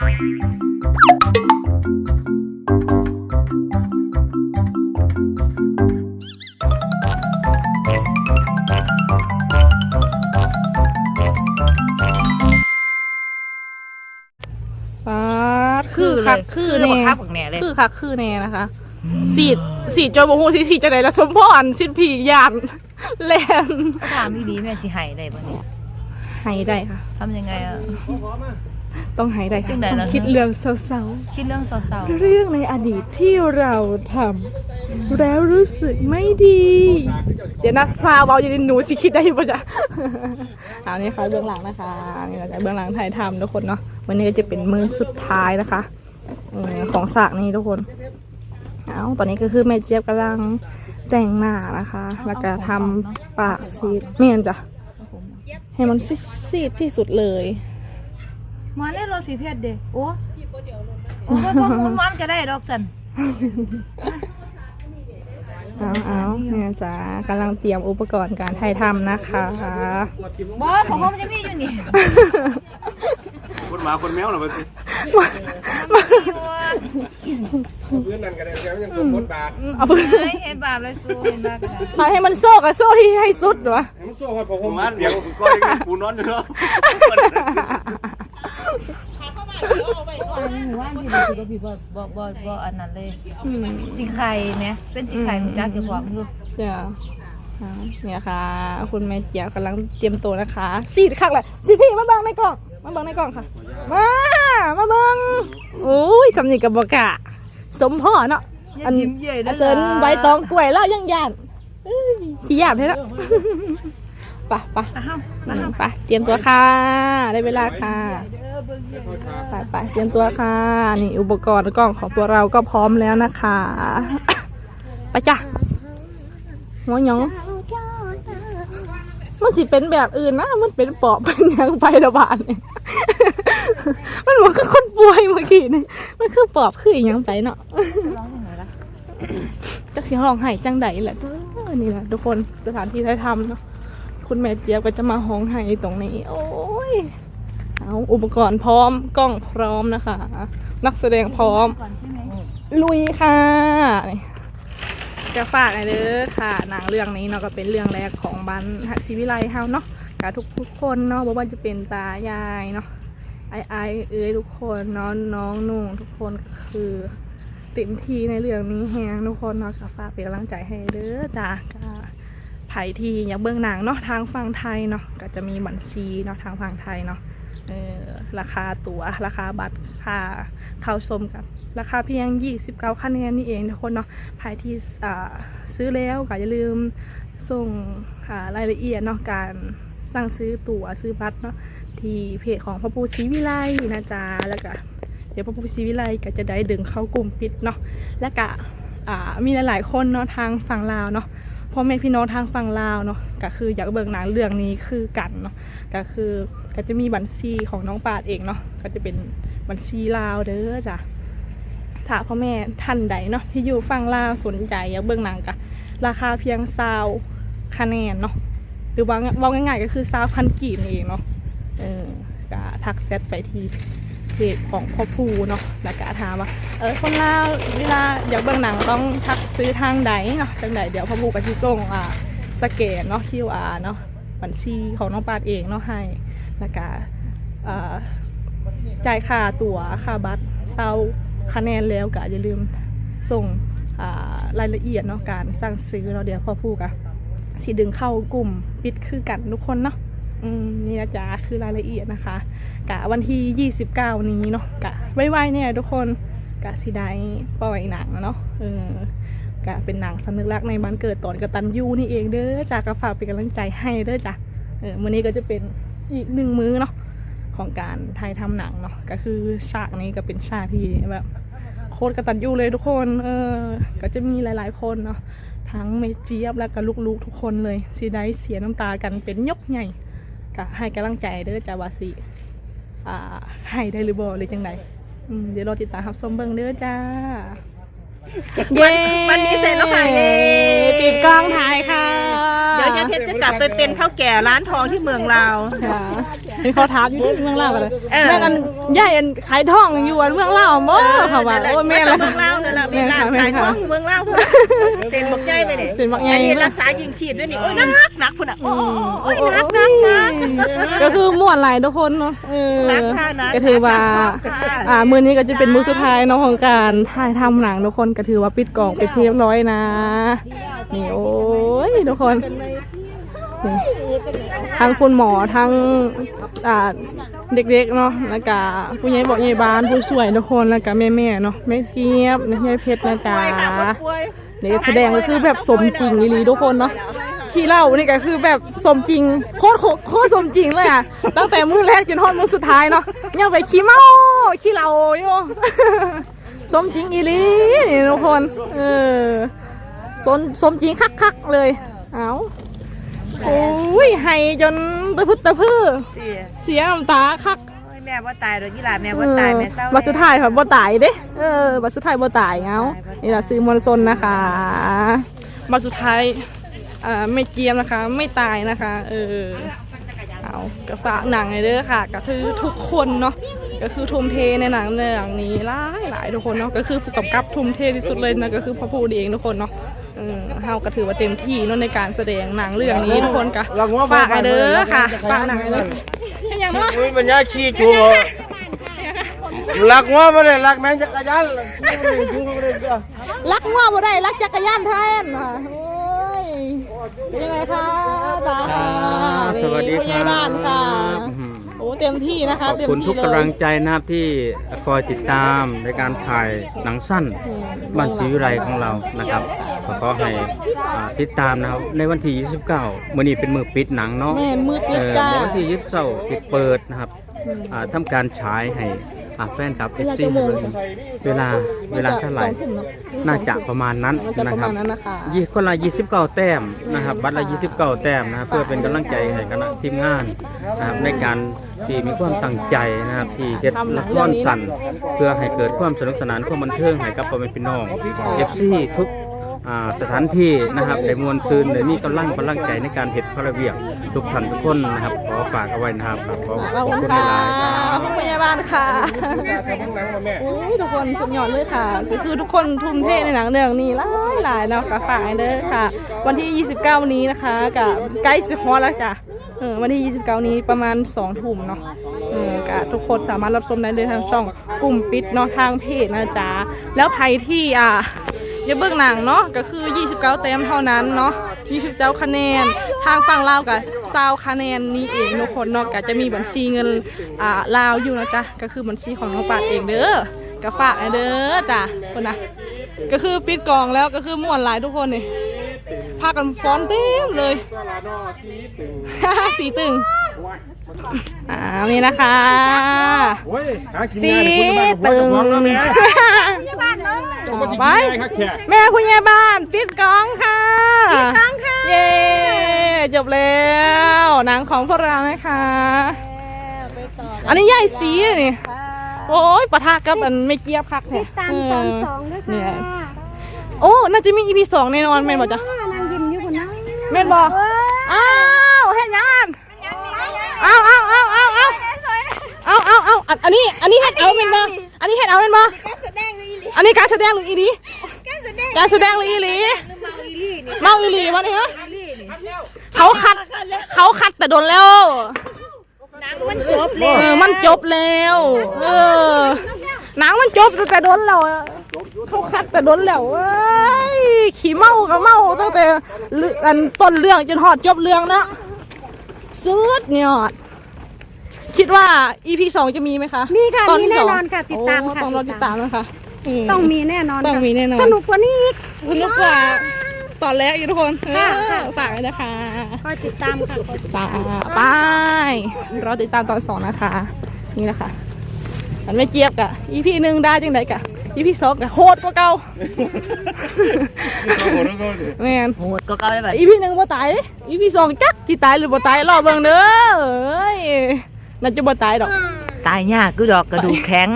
ปาดคือคักคือคือแน่บักคักบักแหน่เลยคือคักคือแน่นะคะสีดสีดจนบ่ฮู้สิสีดจังได๋ละสมพรสิผียานแลนถามดีๆแม่สิให้ได้บ่เนี่ยให้ได้ค่ะทำยังไงอะ ต้องให้ได้จัค่ะงใดต้ล่ะองคิดเรื่องเศร้าคิดเรื่องเศร้าๆ เรื่องในอดีตที่เราทำแล้วรู้สึกไม่ดี เดี๋ยวนะซาวเบาอยู่ในหนูสิคิดได้ปะจ๊ะ เอานี่ค่ะเบื้องหลังนะคะนี่เราจะเบื้องหลังถ่ายทำทุกคนเนาะวันนี้ก็จะเป็นมือสุดท้ายนะคะเออของสากนี้ทุกคนเอาตอนนี้ก็คือแม่เจี๊ยบกำลังแต่งหน้านะคะ แล้วก็ทำปากซีดเมียนจ้ะ ให้มันซีดๆที่สุดเลยๆ มาเล่นรถผีเพชรเด้โอ้โอ้ก็มุนมันก็ได้ดอกสันเอาเอาเนี่ยจ้ะกำลังเตรียมอุปกรณ์การถ่ายทำนะคะบ่ของผมจะมีอยู่นี่คนหมาคนแมวเหรอเพื่อนเพื่อนนั่นกันเลยยังสมบทบาทเอาไปเฮ้ยเห็นบาปเลยสู้เห็นบาปกันนะเอาให้มันโซ่กับโซ่ที่ให้สุดเหรอมันสู้กันผมมันเปียกก็ยังปูนอนอยู่เนาะ หมู่บ้านที่บ่คือบ่บ่บ่บ่อันนั้นเลยอืมสิไข่แหมเป็นสิไข่ของจักเจ้าของอยู่เดี๋ยวเอาเนี่ยค่ะ คุณแม่เจียบกำลังเตรียมตัวนะคะสีดคักเลยสีพี่มาเบังในกล่องมาเบังในกล่องค่ะ มามาเบังโอ้ยจำนี่กับบอกะสมพ่อเนาะอันอันเซินใบตองกล้วยแล้วยังยานเอ้ยขี้ยานเลยเนาะไปไปอ้าวอืมไปเตรียมตัวค่ะ ได้เวลาค่ะไปไปเตรียมตัวค่ะ นี่อุปกรณ์กล้องของพวกเราก็พร้อมแล้วนะคะ ไปจ้ะหัวหยองมันสิเป็นแบบอื่นนะ มันเป็นปอบเป็นหยังไประบาดเนี่ยมันมันคือคนป่วยเมื่อกี้นี่มันคือปอบคืออหยังไปเนาะร้องยังไงล่ะจักเสียงร้องไห้จังใดแหละเด้อนี่แหละทุกคนสถานที่ถ่ายทำเนาะ คุณแม่เจี๊ยบก็จะมาห้องไห้ตรงนี้ โอ้ยเอาอุปกรณ์พร้อมกล้องพร้อมนะคะ นักแสดงพร้อม ก่อนใช่ไหมลุยค่ะนี่จะฝากหน่อยเด้อค่ะหนังเรื่องนี้เนาะก็เป็นเรื่องแรกของบ้านฮักศิวิไลเฮาเนาะกับทุกทุกคนเนาะบ่ว่าจะเป็นตายายเนาะไอไอเอ้ยทุกคนน้องน้องนุ่งทุกคนก็คือเต็มที่ในเรื่องนี้แฮงทุกคนเนาะก็ฝากเป็นกำลังใจให้เด้อจ้า ไผที่อยากเบิ่งหนังเนาะทางฝั่งไทยเนาะก็จะมีบัญชีเนาะทางฝั่งไทยเนาะเออราคาตั๋วราคาบัตรค่าเข้าชมกับราคาเพียง 29คะแนนนี่เองทุกคนเนาะภายที่ซื้อแล้วก็อย่าลืมส่งรายละเอียดเนาะการสั่งซื้อตั๋วซื้อบัตรเนาะที่เพจของพระปูศรีวิไลนะจ๊ะแล้วก็เดี๋ยวพระปูศรีวิไลก็จะได้ดึงเข้ากลุ่มปิดเนาะแล้วก็อ่ามีหลายๆคนเนาะทางฝั่งลาวเนาะ พ่อแม่พี่น้องทางฝั่งลาวเนาะก็คืออยากเบิ่งหนังเรื่องนี้คือกันเนาะก็คือก็จะมีบัญชีของน้องปาดเองเนาะก็จะเป็นบัญชีลาวเด้อจ้ะถ้าพ่อแม่ท่านใดเนาะที่อยู่ฝั่งลาวสนใจอยากเบิ่งหนังกะราคาเพียงซาวคะแนนเนาะหรือว่าว่าง่ายๆก็คือซาวพันกีบนี่เองเนาะเออก็ทักแซดไปที่ เพจของพ่อภูเนาะแล้วก็ถามว่าเออคนลาวเวลาอยากเบิ่งหนังต้องทักซื้อทางใดเนาะทางใดเดี๋ยวพ่อภูก็สิส่งอ่าสแกนเนาะ QR เนาะบัญชีของน้องปาดเองเนาะให้แล้วก็อ่าจ่ายค่าตั๋วค่าบัตรเซาคะแนนแล้วก็อย่าลืมส่งอ่ารายละเอียดเนาะการสั่งซื้อเราะเดี๋ยวพ่อพูดกะสิดึงเข้ากลุ่มปิดคือกันทุกคนเนาะ นี่นะจ๊ะคือรายละเอียดนะคะ กะวันที่ 29 นี้เนาะกะไว้ๆเนี่ยทุกคนกะสิได้ปล่อยหนังเนาะเออกะเป็นหนังสำนึกรักในบ้านเกิดตอนกตันยูนี่เองเด้อจ้ะก็ฝากเป็นกำลังใจให้เด้อจ้ะเออวันนี้ก็จะเป็นอีกหนึ่งมื้อเนาะของการถ่ายทำหนังเนาะก็คือฉากนี้ก็เป็นฉากที่แบบโคตรกระตันยูเลยทุกคนเออก็จะมีหลายๆคนเนาะทั้งเมเจียบแล้วก็ลูกๆทุกคนเลยสีได้เสียน้ำตากันเป็นยกใหญ่ ก็ให้กำลังใจเด้อจ้าวาสิอ่าให้ได้หรือบ่หรือจังไดอืมเดี๋ยวรอติดตามรับชมเบิ่งเด้อจ้าเย้วันนี้เสร็จแล้วค่ะเย้ ปิดกล้องถ่ายค่ะเดี๋ยวยายเพชรจะกลับไปเป็นเท่าแก่ร้านทองที่เมืองลาว ค่ะเป็นเขาถามอยู่ที่เมืองลาวกันเลยเออ แม่นอันยายอันขายทองอยู่อันเมืองลาวบ่ค่ะว่าโอ้แม่นแล้แล้ววเมืองเล่าวนั่นแหละมีร้านแม่ขายค่ะของเมืองเล่าวเซ็นบักใหญ่ไปเนี่ยเซ็นบักใหญ่ อันนี้รักษายิงฉีดด้วยนี่โอ้ยหนักหนักคุณอะโอ้โอ้ยหนักหนักหนัก ก็คือม่วนหลายทุกคนเนาะเออหนักค่ะหนักก็ถือว่าค่ะ อ่ามื้อนี้ก็จะเป็นมื้อสุดท้ายเนาะของการถ่ายทำหนังทุกคนก็ถือว่าปิดกล่องไปเรียบร้อยนะนี่โอ้ย ทุกคนนี่ทั้งคุณหมอทั้งเด็กๆเนาะแล้วก็ผู้ใหญ่บอกใหญ่บ้านผู้ช่วยทุกคนแล้วก็แม่ๆเนาะแม่เจี๊ยบแม่เพชรนะจ๊ะนี่แสดงก็คือแบบสมจริงอีหลีทุกคนเนาะที่เล่านี่ก็คือแบบสมจริงโคตรโคตรสมจริงเลยอะตั้งแต่มือแรกจนทอดมือสุดท้ายเนาะยังไปขี้เมาขี้เล้าอยู่สมจริงอีหลีนี่ทุกคน เออ สมสมจริงคักๆเลย เอาโอ้ยให้จนตะพึดตะพื้อเสียเสียน้ำตาคักโอ้ยแม่ว่าตายโดยกีฬาแม่ว่าตายแม่เศร้าออบัตรสุดท้ายค่ะบ่ตายเด้เออบัตรสุดท้ายบ่ตายเงานี่แหละซื้อมอนซนนะคะบัตรสุดท้ายอ่าไม่เจียมนะคะ ไม่ตายนะคะ เออเอากระฝากหนังเลยเด้อค่ะก็คือทุกคนเนาะก็คือทุ่มเทในหนังเรื่องนี้หลายหลายทุกคนเนาะก็คือผู้กำกับทุ่มเทที่สุดเลยนะก็คือพ่อพูดเองทุกคนเนาะ เออเฮาก็ถือว่าเต็มที่เนาะในการแสดงหนังเรื่องนี้ทุกคนก็ฝากให้เด้อค่ะฝากหนังให้เด้อเป็นหยังวะอุ้ยมันยาขี้จูงรักงัวมาเลยรักแมงจักรยานจูงมาเลยรักว่าบ่ได้รักจักรยานแทนว่ะโอ้ยเป็นยังไงคะตาครับสวัสดีผู้ใหคญ่รับบ้านค่ะอืมโอ้ เต็มที่นะคะขอบเต็มคุณที่ทุกเลยกำลังใจนะครับที่คอยติดตามในการถ่ายหนังสั้นบ้านศรีวิไลของเรานะครับก็ขอให้อ่าติดตามนะครับในวันที่ 29มื้อนี้เป็นมือปิดหนังเนาะแม่นมืดเอลิบอจ้าในวันที่29ที่เปิดนะครับอ่าทำการฉายให้ อ่าแฟนคลับเวลา FC จะโมงเวลาเวลาเท่าไหร่สองทุ่มเนอะน่าจะประมาณนั้นน่าจะปนะระครัมาบณนั้นนะคะยี่คนละ29แต้มนะครับ บัตรละ29แต้มนะครับเพื่อเป็นกำลังใจให้คณะทีมงานนะครับในการที่มีความตั้งใจนะครับที่เฮ็ดละครสั้นเพื่อให้เกิดความสนุกสนานความบันเทิงให้กับพ่อแม่พี่น้อง FC ทุก อ่าสถานที่นะครับได้มวลซืนได้มีกำลังกำลังใจในการเฮ็ดพระเวียกทุกท่านทุกคนนะครับขอฝากเอาไว้นะครับขอขอบขอบคุณคุณค่ะหลายๆคขรัอบบคุณผู้ใหญ่บ้านค่ะทำหนังมาแม่โอ้ยทุกคนสุดยอดเลยค่ะก็คือทุกคนทุ่มเทในหนังเรื่องนี้หลายหลายๆเนาะค่ะฝากให้เด้อค่ะ วันที่ 29 นี้นะคะกับใกล้สิฮอตแล้วจ้ะเออวันที่ 29 นี้ประมาณ2ทุ่มเนาะเออก็ทุกคนสามารถรับชมได้เลยทางช่องกลุ่มปิดเนาะทางเพจนะจ๊ะแล้วใครที่อ่า อย่าเบิ่งหนังเนาะก็คือ 29 เต็มเท่านั้นเนาะ29คะแนน ทางฝั่งลาวกับซาวคะแนนนี้เองทุกคนเนาะก็จะมีบัญชีเงินอ่าลาวอยู่นะจ๊ะก็คือบัญชีของน้องปาดเองเด้อก็ฝากเด้อจ้ะคนนะก็คือปิดกองแล้วก็คือม่วนหลายทุกคนนี่พากันฟ้อนเต็มเลย สีตึง อ่านี่นะคะโอ้ยหากินสีงานคุณบ้านตึงหัวกับหัวแล้วแม่ต่อไปไปคักแค่แม่ผู้ใหญ่บ้านปิดกองค่ะปิดกองค่ะเย้จบแล้วหนังของพวกเรานะคะอันนี้ใหญ่สีเลยนี่โอ้ยปะทะกับอันไม่เจี๊ยบคักแท้ตามตอนสองด้วยค่ะโอ้น่าจะมี EP สองแน่นอนแม่นบ่จ๊ะแม่นบ่อ้าวเฮ็ดหยังอัน เอาเอาเอาเอาเอาเอาเอาเอาอันอันนี้อันนี้เฮ็ดเอาเป็นบ่อันนี้เฮ็ดเอาเป็นบ่อันนี้การแสดงหรืออีหลีการแสดงหรืออีหลีเมาอีหลีวะนี่ฮะเขาคัดเขาคัดแต่โดนแล้วมันจบเออมันจบแล้วเออหนังมันจบแต่โดนแล้วเขาคัดแต่โดนแล้วเอ้ยขี่เมาก็เมาตั้งแต่อันต้นเรื่องจนหอดจบเรื่องนะ สุดยอด คิดว่า EP สองจะมีไหมคะมีค่ะตมีที่แน่สงนอนค่ะติดตามโอ้ค่ะต้องรอติดตามนะคะม ต้องมีแน่นอนต้องค่ะมีแน่นอน สนุกกว่านี้อีก สนุกกว่าตอนแรกอยู่ทุกคนค่ะเออค่ะ ฝากไว้นะคะคอยติดตามค่ะคอยติดจ้าไปรอติดตามตอนสองนะคะ นี่แหละค่ะมันไม่เจี๊ยบกะ EP หนึ่งได้จังไดกะ EP สองกะโหดกว่าเก่าแม่นโหดก็เก่าได้แบบ EP หนึ่งบ่ตายเด้ EP สองจักที่ตายหรือบ่ตายรอเบิ่งเด้อเอ้ยน่าจะบ่ตายดอก ตายยากคือดอกกระดูกแข็ง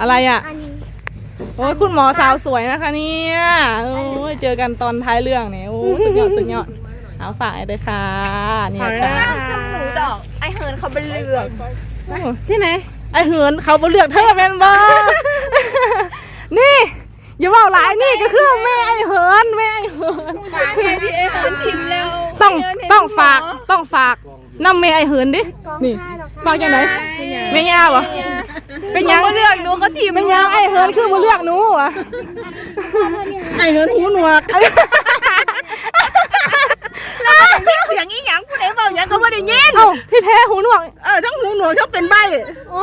อะไรอะโอ้ยคุณหมอสาวสวยนะคะเนี่ยโอ้ยเจอกันตอนท้ายเรื่องเนี่ยโอ้สุดยอดสุดยอดเอาฝากไว้เลยค่ะเนี่ยจ้าหนูจะไอเฮิร์นเขาเป็นเรื่องใช่ไหม ไอเหินเขาบ่เลือกเธอแม่นบ่ นี่ อย่าเว่าหลายนี่ก็คือแม่ไอเหินแม่ไอเหินที่ไอเฮิร์นทิมแล้วต้องต้องฝากต้องฝากน้ำแม่ไอเหินดินี่ฝากยังไงแม่ย่าบ่เป็นหยังเขาเลือกหนูเขาทีมเป็นหยังไอเหินคือบ่เลือกหนูวะไอเหินหูหนวก เสียงอีหยังผู้ใดเว้าหยังก็บ่ได้ยินเอ้าที่แท้หูหนวกเออทั้งหูหนวกทั้งเป็นใบโอ้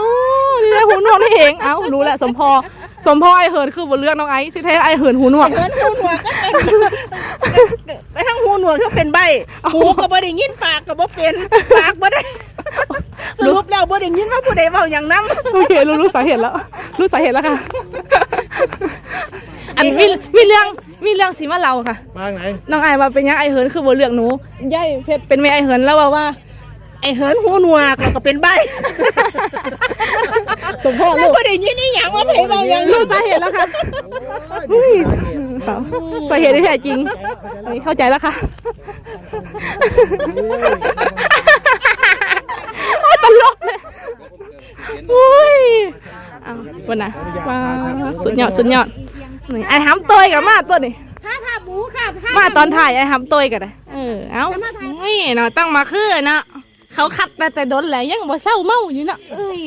ที่แท้หูหนวกนี่เองเอ้ารู้แล้วสมพอสมพอไอเหินคือบ่เลือกน้องไอซ์ที่แท้ไอเหินหูหนวกเหินหูหนวกก็เป็นไปทั้งหูหนวกทั้งเป็นใบหูก็บ่ได้ยินปากก็บ่เป็นปากบ่ได้สรุปแล้วบ่ได้ยินว่าผู้ใดเว้าหยังนำโอเครู้รู้สาเหตุแล้ว รู้สาเหตุแล้วค่ะอันมีมีเรื่อง มีเรื่องสิมาเราค่ะบ้างไหนน้องไอายว่าเป็นหยังไอเหินคือบ่เลือกหนูย่ายเพชรเป็นแม่ไอเหินแล้วว่าว่าไอ้เหินหูหนวกแล้วก็เป็นใบ สมพ่อแล้ลูวกบ่ได้ยินอีหยังว่าผู้ใดเว้าหยังรู้สาเหตุแล้วค่ะอุ้ยสาวสาเหตุที่แท้จริงอันนี้เข้าใจแล้วค่ะโอ้ยตลกเลยอุ้ยเอาวันน่ะว้าวสุดยอดสุดยอด นี่ไอห้ำตัวกับมาตัวนี่ถ้าผ้าหมูค่ะถ้ามาตอนถ่ายไอ้ทำตัวกันเลยเออเอ้านี่เนาะตั้งมาคือเนาะเขาคัดแต่แต่โดนแหละยังบ่เศร้าเมาอยู่เนาะเอ้ย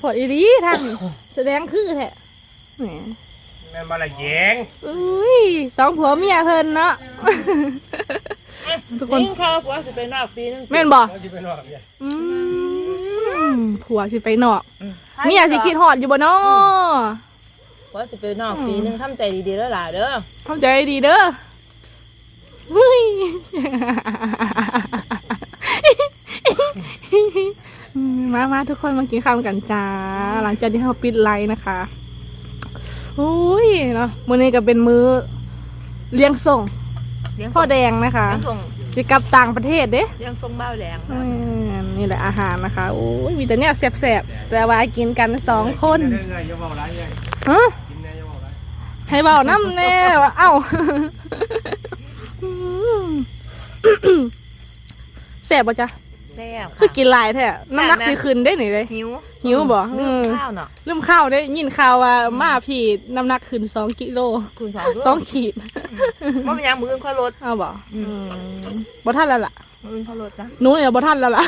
พอดีดีทางนี่แสดงคือแท้แหมแม่นมาละแยงอุ้ยสองผัวเมียเพิ่นเนาะทุกคนเขาผัวสิเป็นนอกปีนึงแม่นบ่เขาจะไปนอกเนี่ยอืมผัวสิไปนอกเมียสิคิดฮอดอยู่บ่เนาะ ผัวสิเป็นนอกปีนึงทำใจดีๆแล้วล่ะเด้อเข้าใจดีเด้อเฮ้ยอืมมามาทุกคนมากินข้าวกันจ้า หลังจากที่เขาปิดไลน์นะคะโอ้ยเนาะมื้อนี้ก็เป็นมื้อเลี้ยงส่งเลี้ยงพ่อแดงนะคะเลี้ยงส่งสิกลับต่างประเทศเด้ เลี้ยงส่งเบ้าแดงอืมนี่แหละอาหารนะคะ โอ้ยมีแต่เนี่ยแสบๆ แต่ว่ากินกันสองคน เรื่องไงอย่าเว้าหลายไง ฮะกินแน่อย่าเว้าหลายให้เบาน้ำแน่ว่าเอ้าแสบป่ะจ๊ะแซ่บคือกินหลายแท้น้ำหนักสิขึ้นได้หนิเลยหิวหิวบ่ลืเอมอข้าวเนาะลืมข้าวได้ยินข่าวว่ามาพี่น้ำหนักขึ้นสองกิโลคุณสองสองขีดว่าเป็นยังมืออื่นค่อยลดเอาบ่อืมบ่ทันแล้วล่ะมืออื่นค่อยลดนะหนูเนี่ยบ่ทันแล้วล่ะ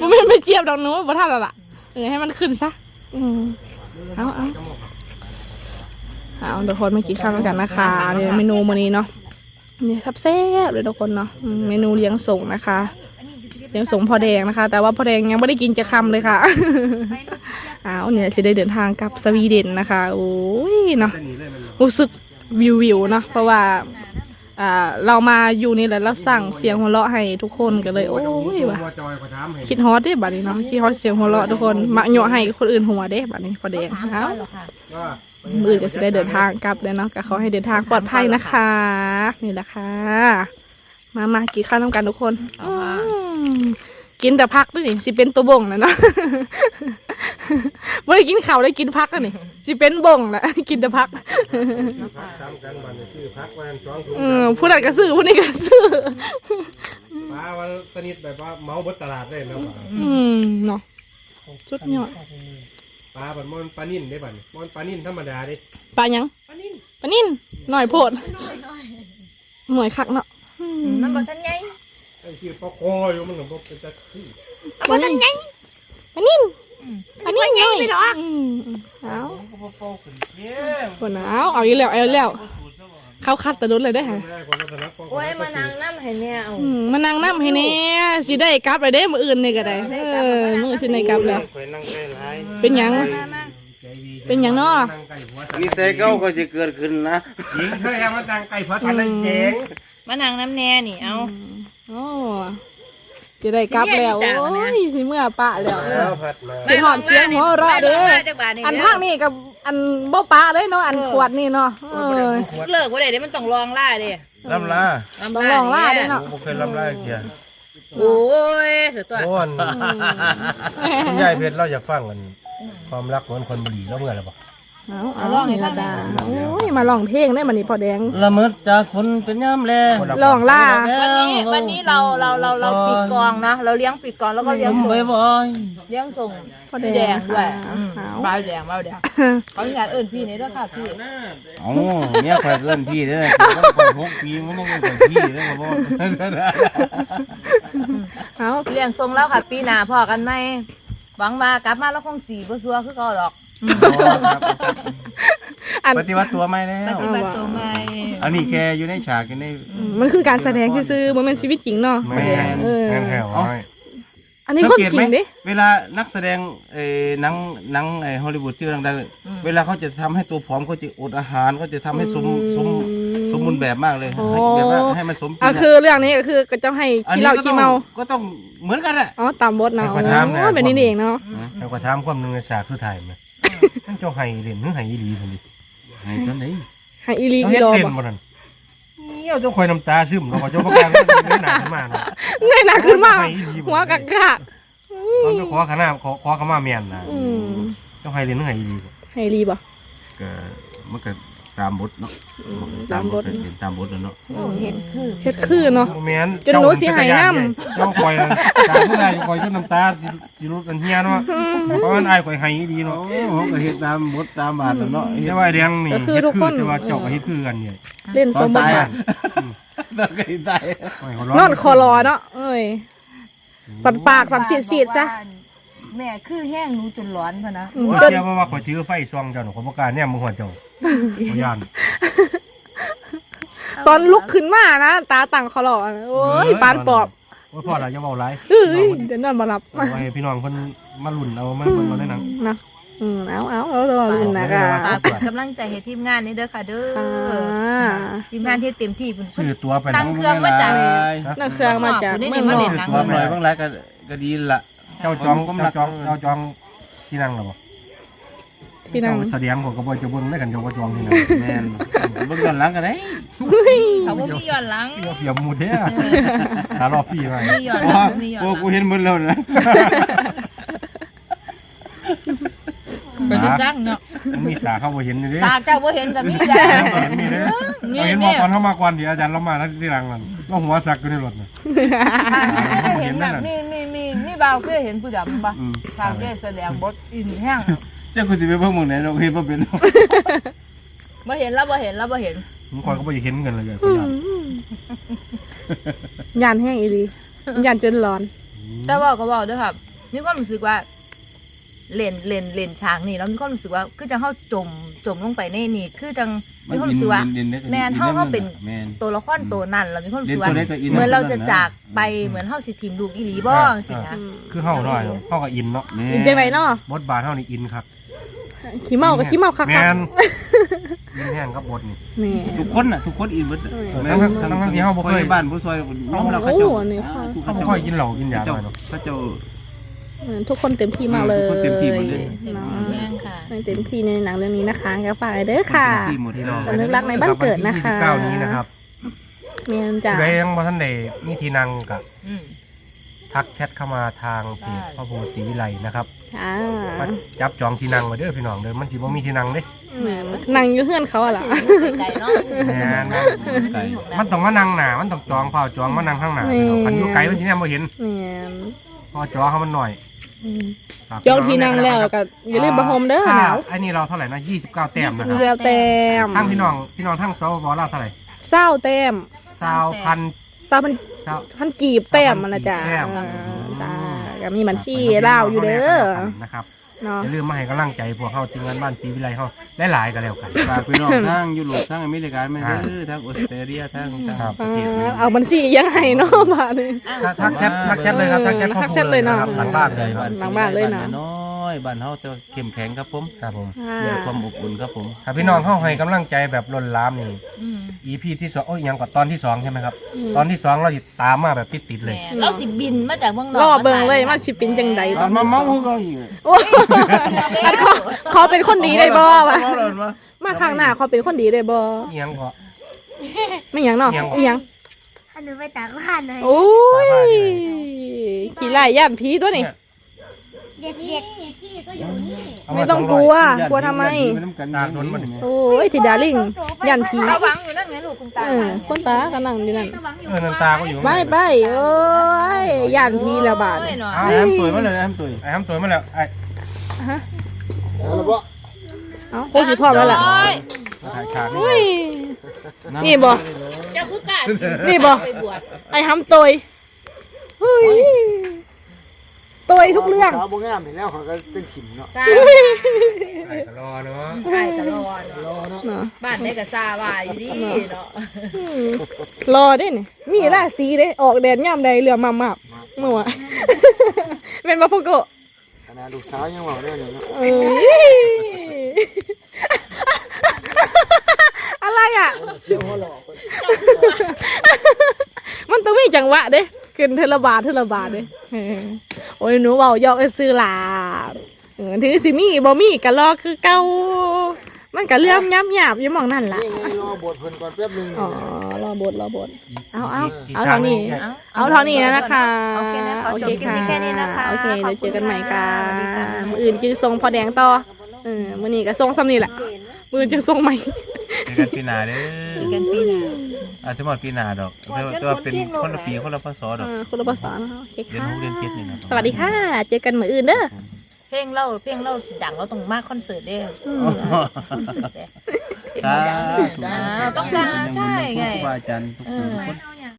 บ่แม่นไม่เจียบดอกหนูบ่ทันแล้วล่ะเออให้มันขึ้นซะอืม เอาเอาเอาเดี๋ยวคนมากินข้าวกันนะคะนี่เมนูมื้อนี้เนาะนี่ทับแซ่บเลยทุกคนเนาะเมนูเลี้ยงส่งนะคะเลี้ยงส่งพอแดงนะคะ แต่ว่าพอแดงยังไม่ได้กินจะคำเลยค่ะเอาเนี่ยจะได้เดินทางกลับสวีเดนนะคะโอ้ยเนาะรู้สึกวิววิวเนาะเพราะว่า อ่าเรามาอยู่นี่แหละเราสั่งเสียงหัวเราะให้ทุกคนกันเลย โอ้ยว่ะว่าจอยก็ถามให้คิดฮอตเด้บัดนี้เนาะคิดฮอตเสียงหัวเราะทุกคนมักเหยาะให้คนอื่นหัวเด้บัดนี้พ่อแดงเอาว่ามืออื่นก็จะได้เดินทางกลับเลยเนาะก็ขอให้เดินทางปลอดภัยนะคะ นี่แหละค่ะ มามากินข้าวน้ำกันทุกคนอืมกินแต่พักด้วยนี่สิเป็นตัวบ่งนะเนาะ ไม่ได้กินข้าวได้กินพักแล้วนี่สิเป็นบ่งแหละกินแต่พัก พักตามกันบัดนี้ชื่อพักวันสองถุงเออผู้นั้นก็ซื้อผู้นี้ก็ซื้อปลาวันสนิทแบบว่าเมาเบดตลาดได้แล้วปลาอืมเนาะสุดยอดปลาบัดมันปลานิ่นได้บัดมันปลานิ่นธรรมดาดิปลาหยังปลานิ่นหน่อยโพดหน่อยคักเนาะอืมมันบอกท่านไงไอ้ที่ปลาคออยู่มันก็บ่เป็นตะขี้ปลานิ่นปลานิ่น ปลานิ่นหน่อยอืมเอาเนี่ยคนนะเอาเอาอีกแล้วเอาอีกแล้วเข้าคัดแต่รุนเลยได้อค่ะไม่ได้ความรักนะโอ้ยมานั่งน้ำให้แม่เอาอืมมานั่งน้ำให้แน่สิได้กลับไปเด้มืออื่นนี่ก็ได้เออมือสิได้กลับแล้วข่อยนั่งใกล้หลายเป็นหยังเป็นหยังเนาะนั่งใกล้หัวสันนิสัยเก่าก็จะเกิดขึ้นนะหญิงเคยเอามานั่งใกล้หัวสันเลยเจ๋งมานั่งน้ำแน่นี่เอาโอ้ จะได้กลับแล้วสิเมียดีจังโอ้นะยสิเมื่อปะแล้วแล้วผัดมาเป็นหอนเสียงหัวเราะเด้อจากบ้านนี่อันทางนี่กับอันบ่ปะเลยเนาะอันขวดนี่เนาะเออเลิกว่าเดี๋ยวมันต้องลองล่าเด้ลำลาต้องลองล่าเด้อเนาะผมเคยลำลาเกียร์โอ้ยสุดตัวโอ้นคุณยายเพชรเราอยากฟังกันความรักเหมือนคนบุหรี่แล้วเมื่อไหร่ปะ เอาเอาเอาลองให้นี่ฟัละงหน่จ้าอยโอ้ยมาลองเพลงได้มันนี่พอแดง ละเมิดจากฝนเป็นยามแลงลองล่า วันนี้วันนี้เราเราเราเราปิดกองนะเราเลี้ยงปิดกองแล้วก็เลี้ยงผมส่งบ่อยเลี้ยงส่งพอพี่แดแดงงด้วยค่ะอืมเอาบายแดงบายแดงเขาอยากเอิ้นพี่นี่ด้วยค่ะพี่ๆเอ้าเนี่ยข่อยเกินพี่เด้อข่อยข่อยหกปีมันต้องเป็นพี่เด้อบ่เอาเลี้ยงส่งแล้วค่ะ ปีหน้าพอกันไหมหวังว่ากลับมาแล้วคงสีบ่ซัวคือเก่าดอก อัน ปฏิวัติตัวใหม่แล้ปว ฏิบัติตัวใหม่อันนี้แกอยู่ในฉากอยู่ใน มันคือการแสดงซื่อๆมันเป็นชีวิตจริงเนาะ แม่น เออ แม่นแถวเอ้าไว้อันนี้สังคนเกตจริไหมงดิเวลานักแสดงเอ่อหนังหนังไอ้ฮอลลีวูดที่ดังๆเวลาเขาจะทำให้ตัวผอมเขาจะอดอาหารเขาจะทำให้สมสมสมบูรณ์แบบมากเลยโอ้ให้แบบว่าให้มันสมจริอะงคือเรื่องนี้ก็คือก็จะให้อันขี้นี้เหล้าก็ต้ขี้องเมา ก็ต้องเหมือนกันแหละ อ๋อตามบทเนาะให้คนทำเนี่ยอ๋อแบบนี้นี่เองเนาะแล้วก็ถามความหนึงในฉากสุดท้ายไหมนั่น เจ้าไห้เล่นหรือไห้อีหลีคนนี้ไอ้ตอนไหนให้อีลีเจ้าอีเฮ็ดดอเล่นบ่บ่นั่นเหี่ยวเจ้าคอยน้ำตาซึมแล้วก็เจ้าประกันเล่นหนาขึ้นมาเนาะ เงยหน้าขึ้นมาไห้อีหลีบ่ หัวกักกะตอนไปขอขนาขอขอขมาเมียนนะอืมเจ้าไห้เล่นหรือไห้อีหลีบ่ให้อีลีบ่ก็มันก็ ตามบทเนาะตามบทก็เป็นตามบทแล้วเนาะโอ้เห็นคือเฮ็ดคือเนาะบ่แม่นจนหนูสิหายน้ำ เจ้าคอยตาผู้ใดคอยจนน้ำตาสิสิรุดอันเฮียเนาะเพราะมันอายคอยไห้อีหลีเนาะโอ้ผมก็เฮ็ดตามบทตามบาทแล้วเนาะเฮ็ดแต่ว่าไอ้แดงนี่เฮ็ดคือแต่ว่าเจ้าก็เฮ็ดคือกันเนี่ยเล่นตสอนมบทตายบาอะทตอนใกล้ตายโอ้ยเขานอนคอรอเนาะเอ้ยปัดปากปัดสีดสีดซะ แม่คือแห้งหนูจนร้อนพะนะอืมข้อยจนเชื่อว่าว่าข่อยถือไฟซองเจ้าหนูข่อยบ่กล้าแนมมึงหัวเจ้าข่อยย่านตอนลุกขึ้นมานะตาต่างคอรอโอ้ยปานปอบโอ้ยพ่อเราจะเว้าหลายเอ้ยเดี๋ยวนอนมาหลับเอาไว้ให้พี่น้องเพิ่นมาลุ้นเอามาเบิ่งเอาในหนังนะอืมเอาเอาเอาเอาลินนะกะฝากเป็นกำลังใจให้ทีมงานนี้เด้อค่ะเด้อค่ะทีมงานที่เต็มที่เพิ่น ซื้อตัวไปตั้นะงเครื่องมาจาก นั่นเครื่องมาจากนี่เมืนี่องมานอเล่กนหนังตัวหน่อยบางหลายก็ก็ดีละ เจ้าจองเจ้าจองเจ้าจองที่นั่งแล้วบ่ที่นั่งเจ้าแสดงของก็บ่จะเบิ่งได้กันเจ้าก็จองที่นั่งแม่นเบิ่งย้อนหลังก็ได้เขาบ่มีย้อนหลังเดี๋ยวเพียบหมดเด้อหารอฟรีไว้มีย้อนหโอ้ลังมีย้อนโอ้หลังกูเห็นหมดแล้วนะ ไปติดตั้งเนาะมันมีสาเข้าบ่เห็นอยู่เด้ตาเจ้าบ่เห็นก็มีแล้เห็นมีเด้อเราเห็นบ่ตอนเฮามาก่อนเดี๋ยวอาจารย์เรามาแล้วที่หลังนั่นเราหัวสักอยู่ในรถน่ะเห็นแบบมีมีมีมีบ่าวเคยเห็นผู้ดำปะอืมทางแกแสดงบทอินแห้งเจ้ากูสิไปเบิ่งหม่องไหนเราเห็นบ่เป็นบ่เห็นแล้วบ่เห็นแล้วบ่เห็นผมคอยก็บ่อยากเห็นกันเลยเลยคนย่านยานแห้งอีหลียานจนร้อน แต่ว่าก็บอกเด้อครับมีความรู้สึกว่า เล่นเล่นเล่นฉากนี่แล้วมีความรู้สึกว่าคือจังเฮาจมจมลงไปในนี่ คือจังมีความรู้สึกว่า แม่นเฮาเฮาเป็นแม่นตัวละครตัวนั้นเรามีความรู้สึกว่าเล่นตัวเล็กก็อิน เหมือนเราจะตัวนั้นนะจากไปเหมือนเฮาสิทีมลูกอีหลีบ่สินะ คือเฮาหน่อยเฮาก็อินเนาะแม่อินจังไรเนาะบทบาทเฮานี่อินครับขี้เมากับขี้เมาคักแม่ๆนอินแห้งกับบทนี่แม่ ทุกคนน่ะทุกคนอินเบิดเออแม่นทั้งทั้งที่เฮาบ่เคย ผู้ใหญ่บ้านผู้ซอยน้องเราเขาโอ้เจ้านี่ค่ะเฮาบ่ค่อยกินเหล้ากินยาเจ้าหน่อยเนาะ เขาเจ้าเหมือน ทุกคนเต็มที่มากเลยทุกคนเต็มที่หมดเลยเนาะแม่งค่ะเต็มที่ในหนังเรื่องนี้นะคะก็ฝากไว้เด้อค่ะที่หมดที่เราสำนึกรักในบ้านเกิดนะคะวัที่29นี้นะครับเมียนจ้ะผู้ใดยังบ่ทันได้มีที่นั่งก็อืมทักแชทเข้ามาทางเพจพ่อภูศรีวิไลนะครับอ่ามาจับจองที่นั่งไว้เด้อพี่น้องเด้อมันสิบ่มีที่นั่งเด้นั่งอยู่เพื่อนเขาอะล่ะไก่เนาะแม่นไก่มันต้องมานั่งหน้ามันต้องจองเฝ้าจองมานั่งข้างหน้าพี่น้องคันอยู่ไกลมันสิแนมบ่เห็นเมียนเพ อจอเขามันหน่อยอืมฝากจองที่นั่งแล้วก็อย่าลืมประหมเด้อหนาวไอ้นี่เราเท่าไหร่นะ29แต้มนะครับเรือแต้มทั้งพี่น้องพี่น้องทั้งสวบเราเท่าไหร่เศร้าแต้มสาวพันเศร้าพันสาวพันกีบแต้มมันนะจ๊ะแต้มอ่าจ้าก็มีมันซี่เล่าวอยู่เด้อนะครับ เนาะ อย่าลืมมาให้กำลังใจพวกเขาทีมงานบ้านศรีวิไลเขาหลายๆก็แล้วกัน ฝากพี่น้องทางยุโรปทางอเมริกาไม่เด้อทางออสเตรเลียทางทางครับประเทศอ่าเอามันซี่ยังไงเนาะบาดนี้ ทักแชททักแชทเลยครับทักแชททักแชทเลยเนาะ ครับหลังบ้านใจเลยบ้านหลังบ้านเลยนะน้ อยบ้านเฮาแต่ว่าเข้มแข็งครับผมครับผมอ่าด้วยความอบอุ่นครับผมถ้าพี่น้องเข้าให้กำลังใจแบบล้นหลามนี่ อืม EP ที่สองโอ้ยยังกว่าตอนที่สองใช่ไหมครับตอนที่สองเราติดตามมาแบบติดๆเลยแม่เราสิบินมาจากเมืองนอกรอเบิ่งเลยมันสิเป็นจังไดตอนมาเมาพวกเราอีกโอ้อันเขาเขาเป็นคนดีได้บ่วะเมาเลยมามาข้างหน้าเขาเป็นคนดีได้บ่เอียงก็ ไม่หยังเนาะอิหยังอีหยังอันหนูไปตากผ้าหน่อยโอ้ยขี่ไล่ย่านผีตัวนี้เนี่ยเด็กเด็กเอาไม่มาต้องสกร้ลัยวกลัวทำไมตากโดนมันโอ้ยธิดาลิงยันผีระวังอยู่นั่นไงลูกคุณตาเออคนตาก็นั่งอยู่นั่นเออนันตาก็อยู่ไปไปโอ้ยยันผีละบาดเอ้ยเนาะไอ้ห้ามตัวมาเลยไอ้ห้ามตัวไอ้ทำตัวมาแล้วไอ้เอ้าโคสิพร้อมแล้วล่ะถ่ายฉากนี่อุ้ยนี่บ่เจ้าคือกากินนี่บ่ไปบวชไอ้ห้ำตยเฮ้ย ตยทุกเรื่อง สาวบ่งามเห็นแล้วเขาก็เป็นถิ่มเนาะซาไอ้ก็รอเนาะใช่ตลอดรอเนาะเนาะบ้านได้กับซาว่าอยู่ดีเนาะอืมรอได้เนี่ยมีราศีเด้ออกแดดย่ำใดเรือมามาบเมื่อวานเป็นมาฟุโกะขนาดลูกสาวยังเว้าได้เลยเนาะเอ้ยอะไรอะ เสียงหัวหลอกมันต้องมีจังหวะเด้ ขึ้นเทละบาทเทละบาทเด้เออโอ้ยหนูเบายอกไปซื้อหลาบเออถือสิมีบ่มีกะลอกคือเก่ามันกะเลื่อมย้ำหยาบอยู่หมองนั่นล่ะนี่ไงรอบทเพิ่นก่อนแป๊บนึงอ๋อรอบทรอบทเอาเอากเอาเท่านี้กเอาเท่านี้นะนะคะโอเคนะขอโอจเคบคลิปค่ะนี้แค่นี้นะคะโอเคเดี๋ยวเจอกันใหม่ค่ะสวัสดีค่ะมืออื่นจือทรงพอแดงต่อเออมือนี้ก็ทรงซ้ำนี่แหละ มืออื่นจือทรงใหม่เจอกันปีหน้าเด้เจอกันปีหน้าอาจจะหมดปีหน้าดอกแต่ว่าแต่ว่าเป็นคนละปีคนละพศดอก เออคนละภาษานะคะโอเคเรียนค่ะรู้เรียนเจ็ดนี่นะสวัสดีค่ะ เจอกันมืออื่นเด้อ เพลงเล่าเพลงเล่าสิดังเราต้องมาคอนเสิร์ตเด้อคอนเสิร์ตเด้อ สาธุอ่าต้องการใช่ไง ครูบาอาจารย์ทุกคน